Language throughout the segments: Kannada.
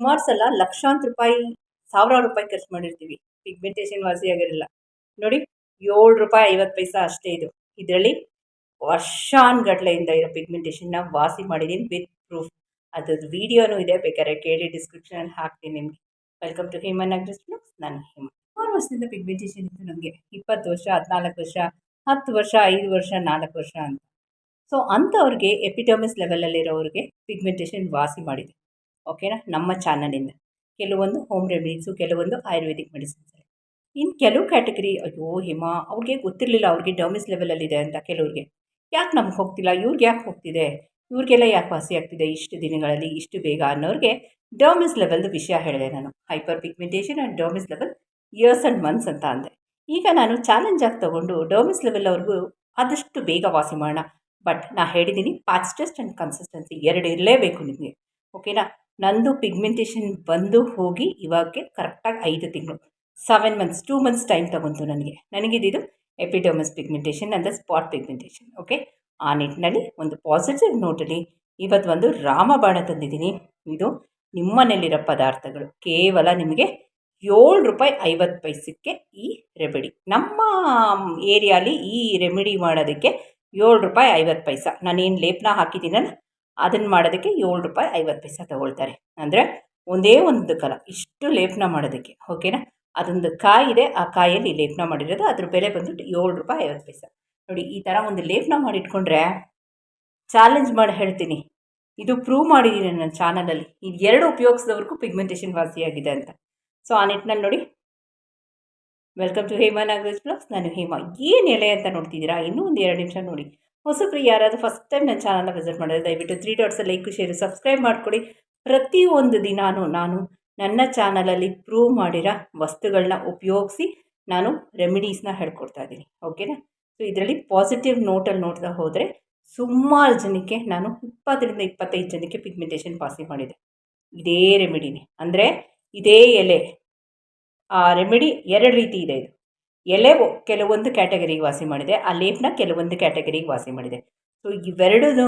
ಸುಮಾರು ಸಲ ಲಕ್ಷಾಂತರ ರೂಪಾಯಿ, ಸಾವಿರಾರು ರೂಪಾಯಿ ಖರ್ಚು ಮಾಡಿರ್ತೀವಿ. ಪಿಗ್ಮೆಂಟೇಷನ್ ವಾಸಿ ಆಗಿರಲ್ಲ. ನೋಡಿ, ಏಳು ರೂಪಾಯಿ ಐವತ್ತು ಪೈಸೆ ಅಷ್ಟೇ ಇದು. ಇದರಲ್ಲಿ ವರ್ಷಾನ್ಗಟ್ಲೆಯಿಂದ ಇರೋ ಪಿಗ್ಮೆಂಟೇಷನ್ನ ವಾಸಿ ಮಾಡಿದ್ದೀನಿ ವಿತ್ ಪ್ರೂಫ್ ಅದ್ರದ್ದು ವಿಡಿಯೋನೂ ಇದೆ, ಬೇಕಾದ್ರೆ ಕೇಳಿ ಡಿಸ್ಕ್ರಿಪ್ಷನಲ್ಲಿ ಹಾಕ್ತೀನಿ ನಿಮಗೆ. ವೆಲ್ಕಮ್ ಟು ಹೇಮನ್ ಅಗ್ರಿಸ್ಲು ನಾನು ಹಿಮಾ ಮೂರು ವರ್ಷದಿಂದ ಪಿಗ್ಮೆಂಟೇಷನ್ ಇತ್ತು ನಮಗೆ. ಇಪ್ಪತ್ತು ವರ್ಷ, ಹದಿನಾಲ್ಕು ವರ್ಷ, ಹತ್ತು ವರ್ಷ, ಐದು ವರ್ಷ, ನಾಲ್ಕು ವರ್ಷ ಅಂತ. ಸೊ ಅಂಥವ್ರಿಗೆ ಎಪಿಟೋಮಿಸ್ ಲೆವೆಲಲ್ಲಿರೋರಿಗೆ ಪಿಗ್ಮೆಂಟೇಷನ್ ವಾಸಿ ಮಾಡಿದೆ. ಓಕೆನಾ? ನಮ್ಮ ಚಾನಲಿಂದ. ಕೆಲವೊಂದು ಹೋಮ್ ರೆಮಿಡೀಸು ಕೆಲವೊಂದು ಆಯುರ್ವೇದಿಕ್ ಮೆಡಿಸಿನ್ಸ್ ಇನ್ನು ಕೆಲವು ಕ್ಯಾಟಗರಿ ಅಯ್ಯೋ ಹಿಮ, ಅವ್ರಿಗೆ ಗೊತ್ತಿರಲಿಲ್ಲ, ಅವ್ರಿಗೆ ಡರ್ಮಿಸ್ ಲೆವೆಲಲ್ಲಿದೆ ಅಂತ ಕೆಲವ್ರಿಗೆ. ಯಾಕೆ ನಮ್ಗೆ ಹೋಗ್ತಿಲ್ಲ? ಇವ್ರಿಗೆ ಯಾಕೆ ಹೋಗ್ತಿದೆ? ಇವ್ರಿಗೆಲ್ಲ ಯಾಕೆ ವಾಸಿ ಆಗ್ತಿದೆ ಇಷ್ಟು ದಿನಗಳಲ್ಲಿ, ಇಷ್ಟು ಬೇಗ ಅನ್ನೋರಿಗೆ ಡರ್ಮಿಸ್ ಲೆವೆಲ್ದು ವಿಷಯ ಹೇಳಿದೆ ನಾನು. Hyperpigmentation and dermis level years and months ಅಂತ ಅಂದೆ. ಈಗ ನಾನು ಚಾಲೆಂಜ್ ಆಗಿ ತೊಗೊಂಡು ಡರ್ಮಿಸ್ ಲೆವೆಲ್ ಅವ್ರಿಗೂ ಆದಷ್ಟು ಬೇಗ ವಾಸಿ ಮಾಡೋಣ. ಬಟ್ ನಾ ಹೇಳಿದ್ದೀನಿ ಪ್ಯಾಚ್ ಟೆಸ್ಟ್ ಆ್ಯಂಡ್ ಕನ್ಸಿಸ್ಟೆನ್ಸಿ ಎರಡು ಇರಲೇಬೇಕು ನಿಮಗೆ. ಓಕೆನಾ? ನಂದು ಪಿಗ್ಮೆಂಟೇಷನ್ ಬಂದು ಹೋಗಿ ಇವಾಗ ಕರೆಕ್ಟಾಗಿ ಐದು ತಿಂಗಳು. Seven months two months time ತಗೊಂತು ನನಗೆ. ನನಗಿದ್ದು ಎಪಿಡೋಮಸ್ ಪಿಗ್ಮೆಂಟೇಷನ್ ಅಂದರೆ ಸ್ಪಾಟ್ ಪಿಗ್ಮೆಂಟೇಷನ್ ಓಕೆ ಆ ನಿಟ್ಟಿನಲ್ಲಿ ಒಂದು ಪಾಸಿಟಿವ್ ನೋಟಲ್ಲಿ ಇವತ್ತು ಒಂದು ರಾಮಬಾಣ ತಂದಿದ್ದೀನಿ. ಇದು ನಿಮ್ಮನೇಲಿರೋ ಪದಾರ್ಥಗಳು. ಕೇವಲ ನಿಮಗೆ ಏಳು ರೂಪಾಯಿ ಐವತ್ತು ಪೈಸಕ್ಕೆ ಈ ರೆಮಿಡಿ ನಮ್ಮ ಏರಿಯಾಲಿ ಈ ರೆಮಿಡಿ ಮಾಡೋದಕ್ಕೆ ಏಳು ರೂಪಾಯಿ ಐವತ್ತು ಪೈಸೆ. ನಾನೇನು ಲೇಪನ ಹಾಕಿದ್ದೀನಲ್ಲ ಅದನ್ನು ಮಾಡೋದಕ್ಕೆ ಏಳು ರೂಪಾಯಿ ಐವತ್ತು ಪೈಸೆ ತಗೊಳ್ತಾರೆ. ಅಂದರೆ ಒಂದೇ ಒಂದು ಕಲ, ಇಷ್ಟು ಲೇಪನ ಮಾಡೋದಕ್ಕೆ ಓಕೆನಾ ಅದೊಂದು ಕಾಯಿ ಇದೆ, ಆ ಕಾಯಲ್ಲಿ ಲೇಪನ ಮಾಡಿರೋದು, ಅದ್ರ ಬೆಲೆ ಬಂದುಬಿಟ್ಟು ಏಳು ರೂಪಾಯಿ ಐವತ್ತು ಪೈಸೆ. ನೋಡಿ, ಈ ಥರ ಒಂದು ಲೇಪನ ಮಾಡಿಟ್ಕೊಂಡ್ರೆ ಚಾಲೆಂಜ್ ಮಾಡಿ ಹೇಳ್ತೀನಿ. ಇದು ಪ್ರೂವ್ ಮಾಡಿದ್ದೀನಿ ನನ್ನ ಚಾನಲಲ್ಲಿ ಇದು ಎರಡು ಉಪಯೋಗಿಸಿದವ್ರಿಗೂ ಪಿಗ್ಮೆಂಟೇಷನ್ ವಾಸಿಯಾಗಿದೆ ಅಂತ. ಸೊ ಆ ನಿಟ್ಟಿನಲ್ಲಿ ನೋಡಿ. Welcome to Hema Nagaraj blogs ನಾನು ಹೇಮಾ. ಏನು ಎಲೆ ಅಂತ ನೋಡ್ತಿದ್ದೀರಾ? ಇನ್ನೂ ಒಂದು ಎರಡು ನಿಮಿಷ ನೋಡಿ. ಹೊಸಬ್ರು ಯಾರಾದರೂ ಫಸ್ಟ್ ಟೈಮ್ ನನ್ನ ಚಾನಲ್ನ ವಿಸಿಟ್ ಮಾಡಿದ್ರೆ ದಯವಿಟ್ಟು three dots like share subscribe ಮಾಡಿಕೊಡಿ. ಪ್ರತಿಯೊಂದು ದಿನಾನು ನಾನು ನನ್ನ ಚಾನಲಲ್ಲಿ ಪ್ರೂವ್ ಮಾಡಿರೋ ವಸ್ತುಗಳನ್ನ ಉಪಯೋಗಿಸಿ ನಾನು ರೆಮಿಡೀಸ್ನ ಹೇಳ್ಕೊಡ್ತಾ ಇದ್ದೀನಿ. ಓಕೆನಾ ಸೊ ಇದರಲ್ಲಿ ಪಾಸಿಟಿವ್ ನೋಟಲ್ಲಿ ನೋಡ್ತಾ ಹೋದರೆ ಸುಮಾರು ಜನಕ್ಕೆ ನಾನು ಇಪ್ಪತ್ತರಿಂದ ಇಪ್ಪತ್ತೈದು ಜನಕ್ಕೆ ಪಿಗ್ಮೆಂಟೇಷನ್ ಪಾಸಿ ಮಾಡಿದೆ. ಇದೇ ರೆಮಿಡಿನೇ ಅಂದರೆ ಇದೇ ಎಲೆ. ಆ ರೆಮಿಡಿ ಎರಡು ರೀತಿ ಇದೆ ಇದು. ಎಲೆ ಕೆಲವೊಂದು ಕ್ಯಾಟಗರಿಗೆ ವಾಸಿ ಮಾಡಿದೆ, ಆ ಲೇಪನ ಕೆಲವೊಂದು ಕ್ಯಾಟಗರಿಗೆ ವಾಸಿ ಮಾಡಿದೆ. ಸೊ ಇವೆರಡೂ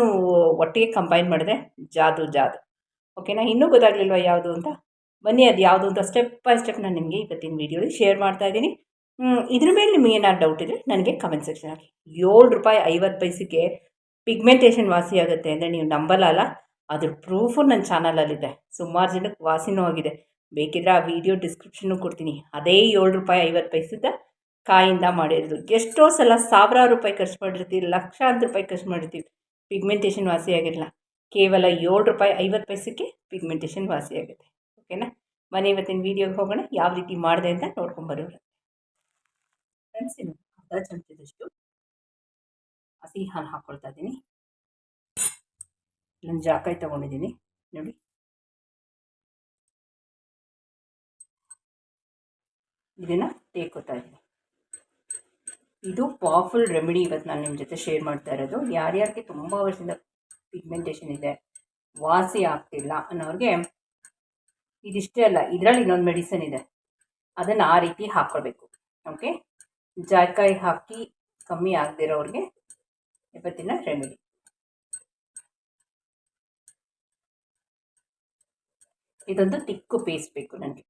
ಒಟ್ಟಿಗೆ ಕಂಬೈನ್ ಮಾಡಿದೆ, ಜಾದು ಜಾದು. ಓಕೆನಾ ಇನ್ನೂ ಗೊತ್ತಾಗಲಿಲ್ವ ಯಾವುದು ಅಂತ? ಬನ್ನಿ, ಅದು ಯಾವುದು ಅಂತ ಸ್ಟೆಪ್ ಬೈ ಸ್ಟೆಪ್ ನಾನು ನಿಮಗೆ ಇವತ್ತಿನ ವೀಡಿಯೋಲಿ ಶೇರ್ ಮಾಡ್ತಾ ಇದ್ದೀನಿ. ಇದ್ರ ಮೇಲೆ ನಿಮಗೆ ಏನಾದ್ರು ಡೌಟ್ ಇದ್ದರೆ ನನಗೆ ಕಮೆಂಟ್ ಸೆಕ್ಷನ್ ಹಾಕಿ. ಏಳು ರೂಪಾಯಿ ಐವತ್ತು ಪೈಸೆಗೆ ಪಿಗ್ಮೆಂಟೇಷನ್ ವಾಸಿ ಆಗುತ್ತೆ ಅಂದರೆ ನೀವು ನಂಬಲ್ಲ ಅದ್ರ ಪ್ರೂಫು ನನ್ನ ಚಾನಲಲ್ಲಿದೆ ಸುಮಾರು ಜನಕ್ಕೆ ವಾಸಿನೂ ಆಗಿದೆ. ಬೇಕಿದ್ರೆ ಆ ವಿಡಿಯೋ ಡಿಸ್ಕ್ರಿಪ್ಷನ್ನು ಕೊಡ್ತೀನಿ. ಅದೇ ಏಳು ರೂಪಾಯಿ ಐವತ್ತು ಪೈಸದ ಕಾಯಿಂದ ಮಾಡಿರೋದು. ಎಷ್ಟೋ ಸಲ ಸಾವಿರಾರು ರೂಪಾಯಿ ಖರ್ಚು ಮಾಡಿರ್ತೀವಿ ಲಕ್ಷಾಂತರ ರೂಪಾಯಿ ಖರ್ಚು ಮಾಡಿರ್ತೀವಿ ಪಿಗ್ಮೆಂಟೇಷನ್ ವಾಸಿಯಾಗಿರಲ್ಲ ಕೇವಲ ಏಳು ರೂಪಾಯಿ, ಐವತ್ತು ಪೈಸಕ್ಕೆ ಪಿಗ್ಮೆಂಟೇಷನ್ ವಾಸಿಯಾಗುತ್ತೆ ಓಕೆನಾ ಮನೆ ಇವತ್ತಿನ ವೀಡಿಯೋಗೆ ಹೋಗೋಣ. ಯಾವ ರೀತಿ ಮಾಡಿದೆ ಅಂತ ನೋಡ್ಕೊಂಬರೋರು ಫ್ರೆಂಡ್ಸ್ ಇನ್ನು ಅರ್ಧ ಚಮಚದಷ್ಟು ಹಸಿ ಹಾಲು ಹಾಕ್ಕೊಳ್ತಾ ಇದ್ದೀನಿ. ನನ್ನ ಜಾಕಾಯಿ ತೊಗೊಂಡಿದ್ದೀನಿ. ನೋಡಿ. ಇದನ್ನು ತೇಕೋತಾ ಇದ್ದೀನಿ. ಇದು ಪವರ್ಫುಲ್ ರೆಮಿಡಿ ಇವತ್ತು ನಾನು ನಿಮ್ಮ ಜೊತೆ ಶೇರ್ ಮಾಡ್ತಾ ಇರೋದು. ಯಾರ್ಯಾರಿಗೆ ತುಂಬ ವರ್ಷದಿಂದ ಪಿಗ್ಮೆಂಟೇಷನ್ ಇದೆ, ವಾಸಿ ಆಗ್ತಿಲ್ಲ ಅನ್ನೋರಿಗೆ ಇದಿಷ್ಟೇ ಅಲ್ಲ, ಇದರಲ್ಲಿ ಇನ್ನೊಂದು ಮೆಡಿಸನ್ ಇದೆ. ಅದನ್ನು ಆ ರೀತಿ ಹಾಕ್ಕೊಳ್ಬೇಕು ಓಕೆ ಜಾಯ್ಕಾಯಿ ಹಾಕಿ ಕಮ್ಮಿ ಆಗದಿರೋರಿಗೆ ಇವತ್ತಿನ ರೆಮಿಡಿ ಇದೊಂದು ತಿಕ್ಕು ಪೇಸ್ಟ್ ಬೇಕು ನನಗೆ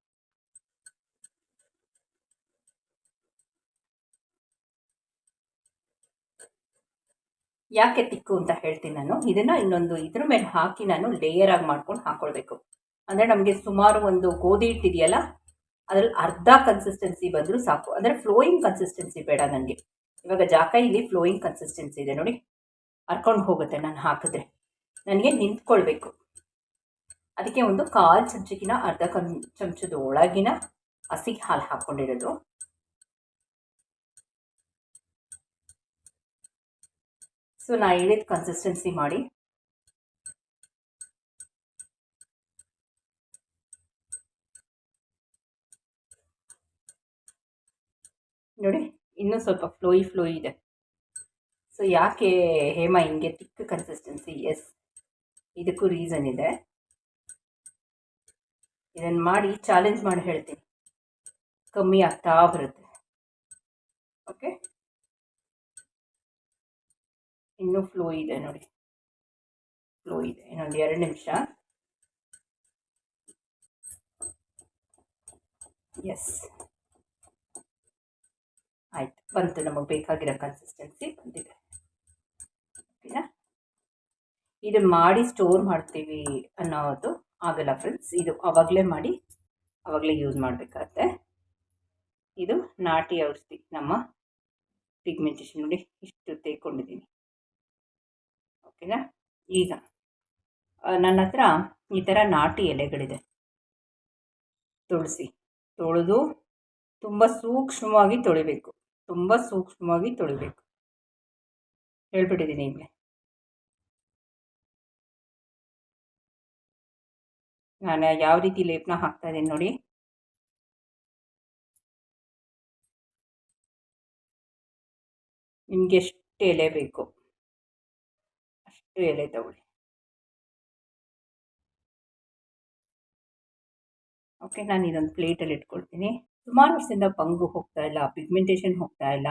ಯಾಕೆ ತಿಕ್ಕು ಅಂತ ಹೇಳ್ತೀನಿ ನಾನು. ಇದನ್ನು ಇನ್ನೊಂದು ಇದ್ರ ಮೇಲೆ ಹಾಕಿ ನಾನು ಲೇಯರ್ ಆಗಿ ಮಾಡ್ಕೊಂಡು ಹಾಕ್ಕೊಳ್ಬೇಕು ಅಂದರೆ ನಮಗೆ ಸುಮಾರು ಒಂದು ಗೋಧಿ ಹಿಟ್ಟಿದೆಯಲ್ಲ, ಅದರಲ್ಲಿ ಅರ್ಧ ಕನ್ಸಿಸ್ಟೆನ್ಸಿ ಬಂದರೂ ಸಾಕು. ಅಂದರೆ ಫ್ಲೋಯಿಂಗ್ ಕನ್ಸಿಸ್ಟೆನ್ಸಿ ಬೇಡ ನನಗೆ ಇವಾಗ ಜಾಕಾಯಿಲಿ ಫ್ಲೋಯಿಂಗ್ ಕನ್ಸಿಸ್ಟೆನ್ಸಿ ಇದೆ ನೋಡಿ. ಹರ್ಕೊಂಡು ಹೋಗುತ್ತೆ ನಾನು ಹಾಕಿದ್ರೆ. ನನಗೆ ನಿಂತ್ಕೊಳ್ಬೇಕು. ಅದಕ್ಕೆ ಒಂದು ಕಾಲು ಚಮಚಕ್ಕಿನ ಅರ್ಧ ಕನ್ ಚಮಚದ ಒಳಗಿನ ಹಸಿ ಹಾಲು ಹಾಕ್ಕೊಂಡಿರೋದು. ಸೊ ನಾ ಹೇಳಿದ ಕನ್ಸಿಸ್ಟೆನ್ಸಿ ಮಾಡಿ. ನೋಡಿ, ಇನ್ನೂ ಸ್ವಲ್ಪ ಫ್ಲೋಯಿ ಫ್ಲೋಯಿ ಇದೆ. ಸೊ ಯಾಕೆ ಹೇಮ ಹಿಂಗೆ ತಿಕ್ಕ ಕನ್ಸಿಸ್ಟೆನ್ಸಿ ಎಸ್ ಇದಕ್ಕೂ ರೀಸನ್ ಇದೆ. ಇದನ್ನು ಮಾಡಿ ಚಾಲೆಂಜ್ ಮಾಡಿ ಹೇಳ್ತೀನಿ. ಕಮ್ಮಿ ಆಗ್ತಾ ಬರುತ್ತೆ. ಓಕೆ ಇನ್ನೂ ಫ್ಲೋ ಇದೆ ನೋಡಿ. ಫ್ಲೋ ಇದೆ ಇನ್ನೊಂದು ಎರಡು ನಿಮಿಷ. ಎಸ್ ಆಯ್ತು. ಬಂತು ನಮಗೆ ಬೇಕಾಗಿರೋ ಕನ್ಸಿಸ್ಟೆನ್ಸಿ ಬಂದಿದೆ. ಓಕೆನಾ? ಇದು ಮಾಡಿ ಸ್ಟೋರ್ ಮಾಡ್ತೀವಿ ಅನ್ನೋದು ಆಗಲ್ಲ ಫ್ರೆಂಡ್ಸ್ ಇದು ಆವಾಗಲೇ ಮಾಡಿ ಆವಾಗಲೇ ಯೂಸ್ ಮಾಡಬೇಕಾಗತ್ತೆ. ಇದು ನಾಟಿ ಔಷಧಿ. ನಮ್ಮ ಪಿಗ್ಮೆಂಟೇಷನ್ ನೋಡಿ ಇಷ್ಟು ತೆಗೆಕೊಂಡಿದ್ದೀನಿ ಓಕೆನಾ ಈಗ ನನ್ನ ಹತ್ರ ಈ ಥರ ನಾಟಿ ಎಲೆಗಳಿದೆ. ತುಳಸಿ. ತೊಳೆದು ತುಂಬ ಸೂಕ್ಷ್ಮವಾಗಿ ತೊಳಿಬೇಕು. ತುಂಬ ಸೂಕ್ಷ್ಮವಾಗಿ ತೊಳಿಬೇಕು. ಹೇಳ್ಬಿಟ್ಟಿದ್ದೀನಿ ಈಗಲೇ ನಾನು ಯಾವ ರೀತಿ ಲೇಪನ ಹಾಕ್ತಾ ಇದ್ದೀನಿ ನೋಡಿ. ನಿಮ್ಗೆ ಎಷ್ಟು ಎಲೆ ಬೇಕು? ಎಲೆ ತಗೊಳ್ಳಿ. ಓಕೆ ನಾನು ಇದೊಂದು ಪ್ಲೇಟಲ್ಲಿ ಇಟ್ಕೊಳ್ತೀನಿ. ಸುಮಾರು ವರ್ಷದಿಂದ ಪಂಗು ಹೋಗ್ತಾ ಇಲ್ಲ ಪಿಗ್ಮೆಂಟೇಷನ್ ಹೋಗ್ತಾ ಇಲ್ಲ.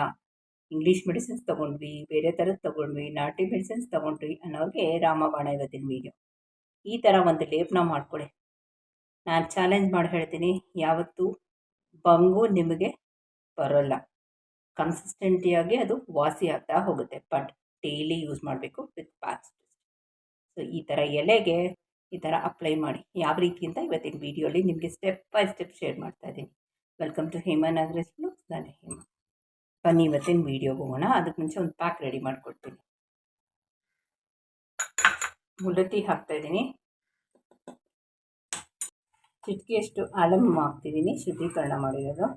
ಇಂಗ್ಲೀಷ್ ಮೆಡಿಸಿನ್ಸ್ ತೊಗೊಂಡ್ವಿ, ಬೇರೆ ಥರದ್ದು ತೊಗೊಂಡ್ವಿ, ನಾಟಿ ಮೆಡಿಸಿನ್ಸ್ ತೊಗೊಂಡ್ವಿ ಅನ್ನೋರಿಗೆ ರಾಮಬಾಣ ಇವತ್ತಿನ ವೀಡಿಯೋ ಈ ಥರ ಒಂದು ಲೇಪನ ಮಾಡ್ಕೊಳ್ಳಿ ನಾನು ಚಾಲೆಂಜ್ ಮಾಡಿ ಹೇಳ್ತೀನಿ, ಯಾವತ್ತೂ ಬಂಗು ನಿಮಗೆ ಬರೋಲ್ಲ. ಕನ್ಸಿಸ್ಟೆಂಟಿಯಾಗಿ ಅದು ವಾಸಿ ಆಗ್ತಾ ಹೋಗುತ್ತೆ ಬಟ್ ಡೈಲಿ ಯೂಸ್ ಮಾಡಬೇಕು ವಿತ್ ಪ್ಯಾಚ್ ಸೊ ಈ ಥರ ಎಲೆಗೆ ಈ ಥರ ಅಪ್ಲೈ ಮಾಡಿ. ಯಾವ ರೀತಿ ಅಂತ ಇವತ್ತಿನ ವೀಡಿಯೋಲಿ ನಿಮಗೆ ಸ್ಟೆಪ್ ಬೈ ಸ್ಟೆಪ್ ಶೇರ್ ಮಾಡ್ತಾ ಇದ್ದೀನಿ. ವೆಲ್ಕಮ್ ಟು ಹೇಮಾ ಬ್ಲಾಗ್ಸ್ ನಾನು ಹೇಮಾ. ಬನ್ನಿ ಇವತ್ತಿನ ವೀಡಿಯೋಗೆ ಹೋಗೋಣ. ಅದಕ್ಕೆ ಮುಂಚೆ ಒಂದು ಪ್ಯಾಕ್ ರೆಡಿ ಮಾಡಿಕೊಡ್ತೀನಿ. ಮುಲತಿ ಹಾಕ್ತಾಯಿದ್ದೀನಿ ಚಿಟಿಕೆಯಷ್ಟು ಆಲಮ್ ಹಾಕ್ತಿದ್ದೀನಿ ಶುದ್ಧೀಕರಣ ಮಾಡಿರೋದು.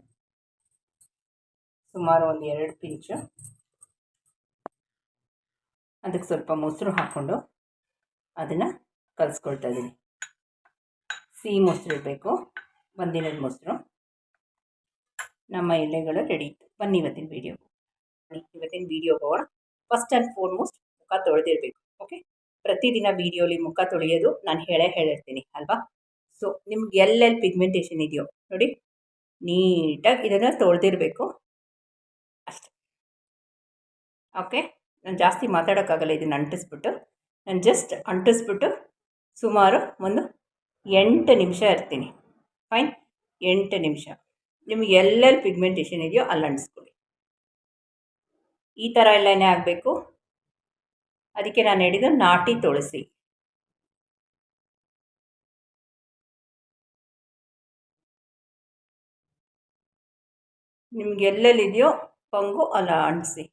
ಸುಮಾರು ಒಂದು ಎರಡು ಪಿಂಚು. ಅದಕ್ಕೆ ಸ್ವಲ್ಪ ಮೊಸರು ಹಾಕ್ಕೊಂಡು ಅದನ್ನು ಕಲಿಸ್ಕೊಳ್ತಾ ಇದ್ದೀನಿ ಸಿಹಿ ಮೊಸರು ಇರಬೇಕು ಒಂದಿನದ ಮೊಸರು. ನಮ್ಮ ಎಲೆಗಳು ರೆಡಿ ಇತ್ತು. ಬನ್ನಿ ಇವತ್ತಿನ ವೀಡಿಯೋ ಇವತ್ತಿನ ವೀಡಿಯೋ ಹೋಗೋಣ. ಫಸ್ಟ್ ಆ್ಯಂಡ್ ಫೋರ್ಮೋಸ್ಟ್ ಮುಖ ತೊಳೆದಿರಬೇಕು ಓಕೆ ಪ್ರತಿದಿನ ವೀಡಿಯೋಲಿ ಮುಖ ತೊಳೆಯೋದು ನಾನು ಹೇಳೇ ಹೇಳಿರ್ತೀನಿ, ಅಲ್ವಾ? ಸೊ ನಿಮ್ಗೆ ಎಲ್ಲೆಲ್ಲಿ ಪಿಗ್ಮೆಂಟೇಷನ್ ಇದೆಯೋ, ನೋಡಿ, ನೀಟಾಗಿ ಇದನ್ನು ತೊಳೆದಿರಬೇಕು. ಅಷ್ಟೆ. ಓಕೆ ನಾನು ಜಾಸ್ತಿ ಮಾತಾಡೋಕ್ಕಾಗಲ್ಲ, ಇದನ್ನು ಅಂಟಿಸ್ಬಿಟ್ಟು. ನಾನು ಜಸ್ಟ್ ಅಂಟಿಸ್ಬಿಟ್ಟು ಸುಮಾರು ಒಂದು ಎಂಟು ನಿಮಿಷ ಇರ್ತೀನಿ. ಫೈನ್ ಎಂಟು ನಿಮಿಷ. ನಿಮ್ಗೆ ಎಲ್ಲೆಲ್ಲಿ ಪಿಗ್ಮೆಂಟೇಷನ್ ಇದೆಯೋ ಅಲ್ಲಿ ಅಂಟಿಸ್ಕೊಳ್ಳಿ. ಈ ಥರ ಎಲ್ಲನೇ ಆಗಬೇಕು. ಅದಕ್ಕೆ ನಾನು ಹೇಳಿದ್ದು ನಾಟಿ ತುಳಸಿ. ನಿಮ್ಗೆ ಎಲ್ಲೆಲ್ಲಿದೆಯೋ ಪಂಗು ಅಲ್ಲ ಅಂಟಿಸಿ.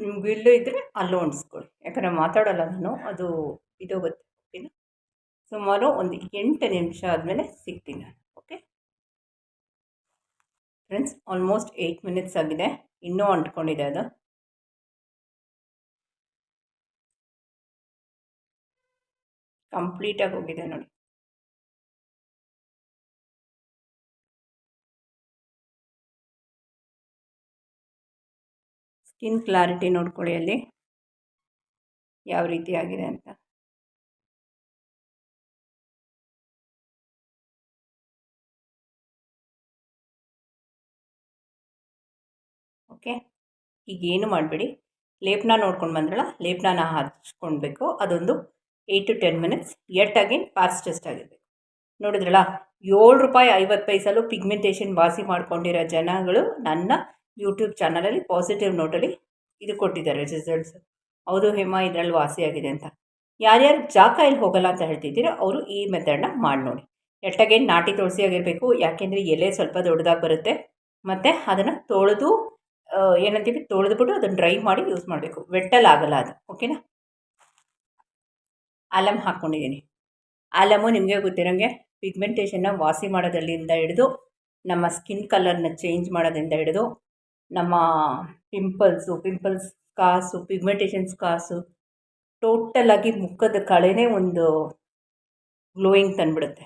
ನಿಮ್ಗೆ ಇಲ್ಲೂ ಇದ್ದರೆ ಅಲ್ಲೂ ಅಂಟಿಸ್ಕೊಳ್ಳಿ. ಯಾಕಂದರೆ ಮಾತಾಡೋಲ್ಲ ನಾನು, ಅದು ಇದೋಗುತ್ತೆ ಓಕೆನಾ? ಸುಮಾರು ಒಂದು ಎಂಟು ನಿಮಿಷ ಆದಮೇಲೆ ಸಿಗ್ತೀನಿ ನಾನು, okay? Friends, almost eight minutes ಆಗಿದೆ. ಇನ್ನೂ ಅಂಟ್ಕೊಂಡಿದೆ ಅದು. ಕಂಪ್ಲೀಟಾಗಿ ಹೋಗಿದೆ ನೋಡಿ. ಸ್ಕಿನ್ ಕ್ಲಾರಿಟಿ ನೋಡ್ಕೊಳ್ಳಿ ಅಲ್ಲಿ. ಯಾವ ರೀತಿ ಆಗಿದೆ ಅಂತ. ಓಕೆ. ಈಗ ಏನು ಮಾಡಬೇಡಿ. ಲೇಪನ ನೋಡ್ಕೊಂಡು ಬಂದ್ರಲ್ಲ ಲೇಪನ ಹಚ್ಕೊಳ್ಬೇಕು ಅದೊಂದು eight to ten minutes. At again fastest ಆಗಿರಬೇಕು. ನೋಡಿದ್ರಲ್ಲ, ಏಳು ರೂಪಾಯಿ ಐವತ್ತು ಪೈಸಲ್ಲೂ ಪಿಗ್ಮೆಂಟೇಷನ್ ವಾಸಿ ಮಾಡ್ಕೊಂಡಿರೋ ಜನಗಳು ನನ್ನ ಯೂಟ್ಯೂಬ್ ಚಾನಲಲ್ಲಿ ಪಾಸಿಟಿವ್ ನೋಟಲ್ಲಿ ಇದು ಕೊಟ್ಟಿದ್ದಾರೆ ರಿಸಲ್ಟ್ಸ್ ಹೌದು ಹೇಮ, ಇದರಲ್ಲಿ ವಾಸಿಯಾಗಿದೆ ಅಂತ. ಯಾರ್ಯಾರು ಜಾಕಾಯಲ್ಲಿ ಹೋಗಲ್ಲ ಅಂತ ಹೇಳ್ತಿದ್ದೀರೋ ಅವರು ಈ ಮೆಥಡ್ನ ಮಾಡಿ ನೋಡಿ. ಎಟ್ಟಾಗೆ ನಾಟಿ ತುಳಸಿ ಆಗಿರಬೇಕು, ಯಾಕೆಂದರೆ ಎಲೆ ಸ್ವಲ್ಪ ದೊಡ್ಡದಾಗಿ ಬರುತ್ತೆ. ಮತ್ತು ಅದನ್ನು ತೊಳೆದು ಏನಂತೀವಿ, ತೊಳೆದ್ಬಿಟ್ಟು ಅದನ್ನು ಡ್ರೈ ಮಾಡಿ ಯೂಸ್ ಮಾಡಬೇಕು. ವೆಟ್ಟಲ್ಲಿ ಆಗಲ್ಲ ಅದು ಓಕೆನಾ ಆಲಮ್ ಹಾಕ್ಕೊಂಡಿದ್ದೀನಿ ಆಲಮು ನಿಮಗೆ ಗೊತ್ತಿರೋಂಗೆ ಪಿಗ್ಮೆಂಟೇಷನ್ನ ವಾಸಿ ಮಾಡೋದ್ರಲ್ಲಿಂದ ಹಿಡಿದು, ನಮ್ಮ ಸ್ಕಿನ್ ಕಲರ್ನ ಚೇಂಜ್ ಮಾಡೋದ್ರಿಂದ ಹಿಡಿದು ನಮ್ಮ ಪಿಂಪಲ್ಸು ಪಿಂಪಲ್ಸ್ ಕಾಸು ಪಿಗ್ಮೆಂಟೇಷನ್ಸ್ ಕಾಸು ಟೋಟಲ್ ಆಗಿ ಮುಖದ ಕಳೆನೇ ಒಂದು glowing ತಂದುಬಿಡುತ್ತೆ.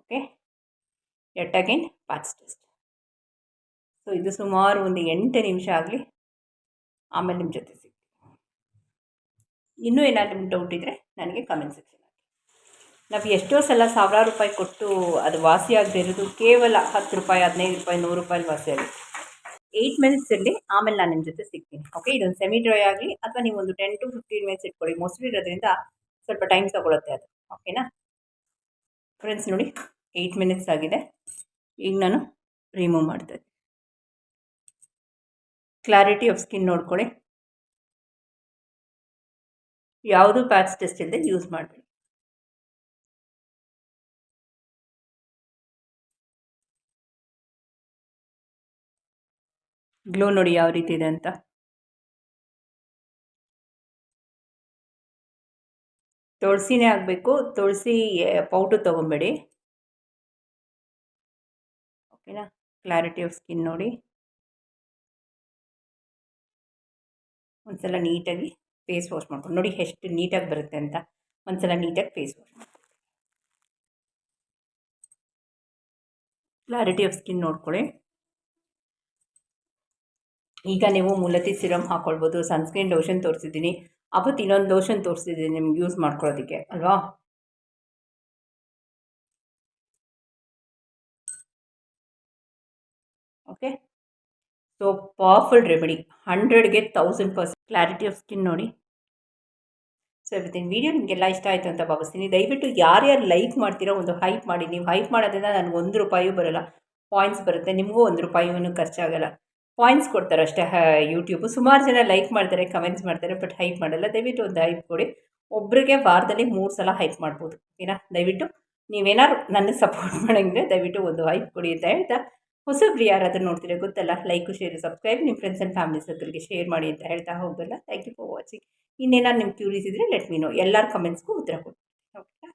Okay at again patch test so ಇದು ಸುಮಾರು ಒಂದು ಎಂಟು ನಿಮಿಷ ಆಗಲಿ, ಆಮೇಲೆ ನಿಮ್ಮ ಜೊತೆ ಸಿಗ್ತೀನಿ ಇನ್ನೂ ಏನಾದರೂ ಡೌಟ್ ಇದ್ದರೆ ನನಗೆ ಕಮೆಂಟ್ ಸೆಕ್ಷನ್ ನಾವು ಎಷ್ಟೋ ಸಲ ಸಾವಿರಾರು ರೂಪಾಯಿ ಕೊಟ್ಟು ಅದು ವಾಸಿ ಆಗದೆ ಇರೋದು ಕೇವಲ ಹತ್ತು ರೂಪಾಯಿ, ಹದಿನೈದು ರೂಪಾಯಿ, ನೂರು ರೂಪಾಯಿ ವಾಸಿ ಆಗಿ ಏಯ್ಟ್ ಮಿನಿಟ್ಸ್ ಇರಲಿ ಆಮೇಲೆ ನಾನು ನಿಮ್ಮ ಜೊತೆ ಸಿಗ್ತೀನಿ. ಓಕೆ ಇದೊಂದು ಸೆಮಿ ಡ್ರೈ ಆಗಲಿ ಅಥವಾ ನೀವು ಒಂದು ಟೆನ್ ಟು ಫಿಫ್ಟೀನ್ ಮಿನಿಟ್ಸ್ ಇಟ್ಕೊಳ್ಳಿ. ಮೊಸರು ಇರೋದ್ರಿಂದ ಸ್ವಲ್ಪ ಟೈಮ್ ತೊಗೊಳುತ್ತೆ ಅದು. ಓಕೆನಾ ಫ್ರೆಂಡ್ಸ್ ನೋಡಿ ಏಯ್ಟ್ ಮಿನಿಟ್ಸ್ ಆಗಿದೆ. ಈಗ ನಾನು ರಿಮೂವ್ ಮಾಡ್ತಾ ಕ್ಲಾರಿಟಿ ಆಫ್ ಸ್ಕಿನ್ ನೋಡ್ಕೊಳ್ಳಿ. ಯಾವುದು ಪ್ಯಾಚ್ ಟೆಸ್ಟ್ ಇಲ್ಲದೆ ಯೂಸ್ ಮಾಡಬೇಡಿ. ಗ್ಲೋ ನೋಡಿ ಯಾವ ರೀತಿ ಇದೆ ಅಂತ. ತುಳಸಿನೇ ಆಗಬೇಕು. ತುಳಸಿ ಪೌಡ್ರ್ ತೊಗೊಬೇಡಿ. ಓಕೆನಾ? ಕ್ಲಾರಿಟಿ ಆಫ್ ಸ್ಕಿನ್ ನೋಡಿ. ಒಂದ್ಸಲ ನೀಟಾಗಿ ಫೇಸ್ ವಾಶ್ ಮಾಡ್ಕೊಂಡು. ನೋಡಿ ಎಷ್ಟು ನೀಟಾಗಿ ಬರುತ್ತೆ ಅಂತ. ಒಂದ್ಸಲ ನೀಟಾಗಿ ಫೇಸ್ ವಾಶ್ ಮಾಡ್ಕೊಂಡು. ಕ್ಲಾರಿಟಿ ಆಫ್ ಸ್ಕಿನ್ ನೋಡ್ಕೊಳ್ಳಿ. ಈಗ ನೀವು ಮೂಲತಿ ಸಿರಮ್ ಹಾಕ್ಕೊಳ್ಬೋದು ಸನ್ಸ್ಕ್ರೀನ್ ಲೋಷನ್ ತೋರಿಸಿದ್ದೀನಿ. ಅವತ್ತು ಇನ್ನೊಂದು ಲೋಷನ್ ತೋರಿಸಿದ್ದೀನಿ ನಿಮ್ಗೆ ಯೂಸ್ ಮಾಡ್ಕೊಳ್ಳೋದಕ್ಕೆ, ಅಲ್ವಾ? Okay so powerful remedy ಹಂಡ್ರೆಡ್ಗೆ thousand percent clarity of skin ನೋಡಿ. ಸೊ ಎವ್ರಿಥಿಂಗ್ ವೀಡಿಯೋ ನಿಮಗೆಲ್ಲ ಇಷ್ಟ ಆಯಿತು ಅಂತ ಭಾವಿಸ್ತೀನಿ. ದಯವಿಟ್ಟು ಯಾರ್ಯಾರು ಲೈಕ್ ಮಾಡ್ತೀರೋ ಒಂದು ಹೈಪ್ ಮಾಡಿ. ನೀವು ಹೈಪ್ ಮಾಡೋದ್ರಿಂದ ನನಗೆ ಒಂದು ರೂಪಾಯೂ ಬರೋಲ್ಲ. ಪಾಯಿಂಟ್ಸ್ ಬರುತ್ತೆ. ನಿಮಗೂ ಒಂದು ರೂಪಾಯಿನೂ ಖರ್ಚಾಗಲ್ಲ. ಪಾಯಿಂಟ್ಸ್ ಕೊಡ್ತಾರೆ ಅಷ್ಟೇ. ಯೂಟ್ಯೂಬು ಸುಮಾರು ಜನ ಲೈಕ್ ಮಾಡ್ತಾರೆ ಕಮೆಂಟ್ಸ್ ಮಾಡ್ತಾರೆ ಬಟ್ ಹೈಪ್ ಮಾಡಲ್ಲ. ದಯವಿಟ್ಟು ಒಂದು ಹೈಪ್ ಕೊಡಿ. ಒಬ್ಬರಿಗೆ ವಾರದಲ್ಲಿ ಮೂರು ಸಲ ಹೈಪ್ ಮಾಡ್ಬೋದು. ಓಕೆನಾ ದಯವಿಟ್ಟು ನೀವೇನಾದ್ರು ನನಗೆ ಸಪೋರ್ಟ್ ಮಾಡೋಂಗೆ ದಯವಿಟ್ಟು ಒಂದು ಹೈಪ್ ಕೊಡಿ ಅಂತ ಹೇಳ್ತಾ ಹೊಸಬ್ರು ಯಾರಾದರೂ ನೋಡ್ತೀರಾ ಗೊತ್ತಲ್ಲ ಲೈಕು ಶೇರು ಸಬ್ಸ್ಕ್ರೈಬ್ ನಿಮ್ಮ ಫ್ರೆಂಡ್ಸ್ ಆ್ಯಂಡ್ ಫ್ಯಾಮಿಲಿ ಸರ್ಕಲ್ಗೆ ಶೇರ್ ಮಾಡಿ ಅಂತ ಹೇಳ್ತಾ ಹೋಗಲ್ಲ ಥ್ಯಾಂಕ್ ಯು ಫಾರ್ ವಾಚಿಂಗ್ ಇನ್ನೇನಾದ್ರು ನಿಮ್ಮ ಕ್ಯೂರೀಸ್ ಇದ್ದರೆ ಲೆಟ್ ಮೀ ನೋ ಎಲ್ಲರ ಕಮೆಂಟ್ಸ್ಗೂ ಉತ್ತರ ಕೊಡಿ. ಓಕೆ